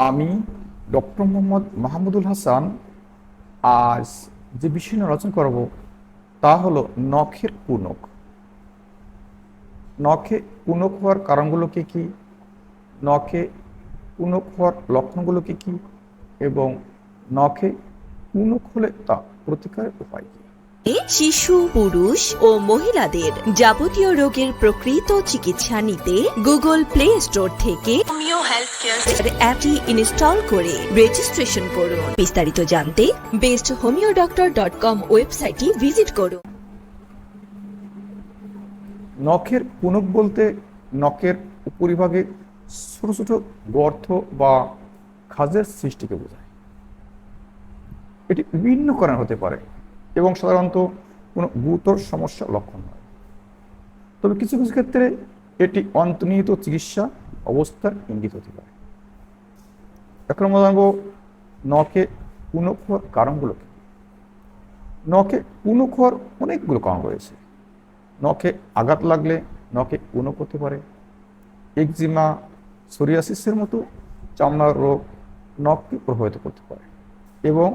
আমি ডক্টর মোহাম্মদ মাহমুদুল হাসান আজ যে বিষয় নিয়ে আলোচনা করব, তা হলো নখের পুনক। নখে পুনক হওয়ার কারণগুলো কি কি? নখে পুনক হওয়ার লক্ষণগুলো কি কি? এবং নখে পুনক হলে তা প্রতিকারের উপায় শিশু পুরুষ ও মহিলাদের যাবতীয় রোগের প্রকৃত চিকিৎসা নিতে গুগল প্লে স্টোর থেকে অ্যাপটি ইনস্টল করে রেজিস্ট্রেশন করুন। বিস্তারিত জানতে best homeo doctor dot com ওয়েবসাইটটি ভিজিট করুন। নখের পুনক বলতে নখের উপরিভাগে ছোট ছোট গর্ত বা খাজের সৃষ্টিকে বোঝায়। এটি বিভিন্ন কারণ হতে পারে। এবং সাধারণত কোনো গুরুতর সমস্যা লক্ষণ নয় তবে কিছু কিছু ক্ষেত্রে এটি অন্তর্নিহিত চিকিৎসা অবস্থার ইঙ্গিত হতে পারে। এখন নখে পুনক হওয়ার কারণগুলো কি নখে পুনক হওয়ার অনেকগুলো কারণ রয়েছে। নখে আঘাত লাগলে নখে পুনক করতে পারে। একজিমা, সোরিয়াসিসের মতো চামড়ার রোগ নখকে প্রভাবিত করতে পারে এবং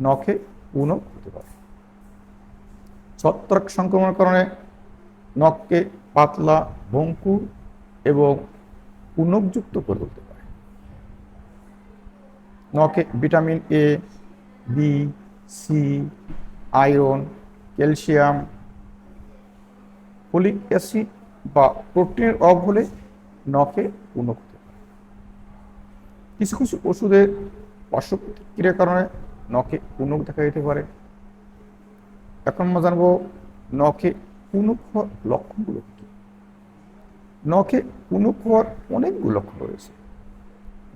নখে পুনক হতে পারে। ছত্রাক সংক্রমণের কারণে নখকে পাতলা, ভঙ্কুর এবং পুনকযুক্ত করে তুলতে পারে। নখে vitamin A B C iron, calcium, folic acid বা প্রোটিনের অভাব হলে নখে পুনক হতে পারে। কিছু কিছু ওষুধের পার্শ্ব কারণে নখে পুনক দেখা যেতে পারে। এখন আমরা জানব নখে পুনক হওয়ার লক্ষণগুলো কি? নখে পুনক হওয়ার অনেকগুলো লক্ষণ রয়েছে।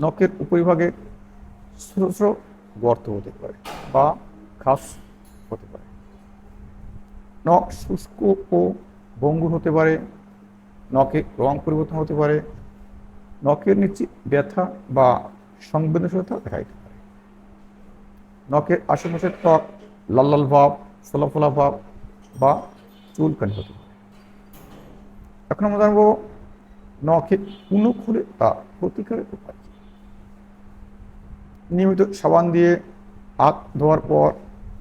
নখের উপরিভাগে ছোট ছোট গর্ত হতে পারে বা খাস হতে পারে। নখ শুষ্ক ও ভঙ্গুর হতে পারে, নখে রং পরিবর্তন হতে পারে, নখের নিচে ব্যথা বা সংবেদনশীলতা দেখা দিতে পারে। নখের আশেপাশের ত্বক লাল লাল ভাব ফোলা ফোলা ভাব বা চুলকানি হতে পারে। এখন আমরা জানব নখে পুনক হলে তা প্রতিকারের উপায় নিয়মিত সাবান দিয়ে হাত ধোয়ার পর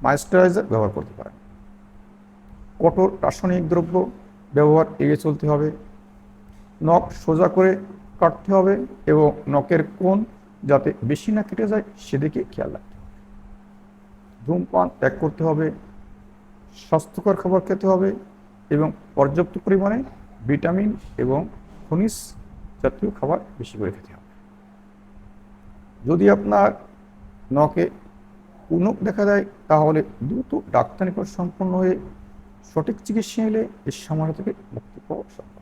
ময়েশ্চারাইজার ব্যবহার করতে পারেন। কঠোর রাসায়নিক দ্রব্য ব্যবহার এড়িয়ে চলতে হবে। নখ সোজা করে কাটতে হবে এবং নখের কোণ যাতে বেশি না কেটে যায় সেদিকে খেয়াল রাখতে হবে। ধূমপান ত্যাগ করতে হবে। স্বাস্থ্যকর খাবার খেতে হবে এবং পর্যাপ্ত পরিমাণে ভিটামিন এবং খনিজ জাতীয় খাবার বেশি করে খেতে হবে। যদি আপনার নখে উনক দেখা দেয়, তাহলে দ্রুত ডাক্তার নিকট সম্পন্ন হয়ে সঠিক চিকিৎসা নিলে এর সামনে থেকে মুক্তি পাওয়া সম্ভব।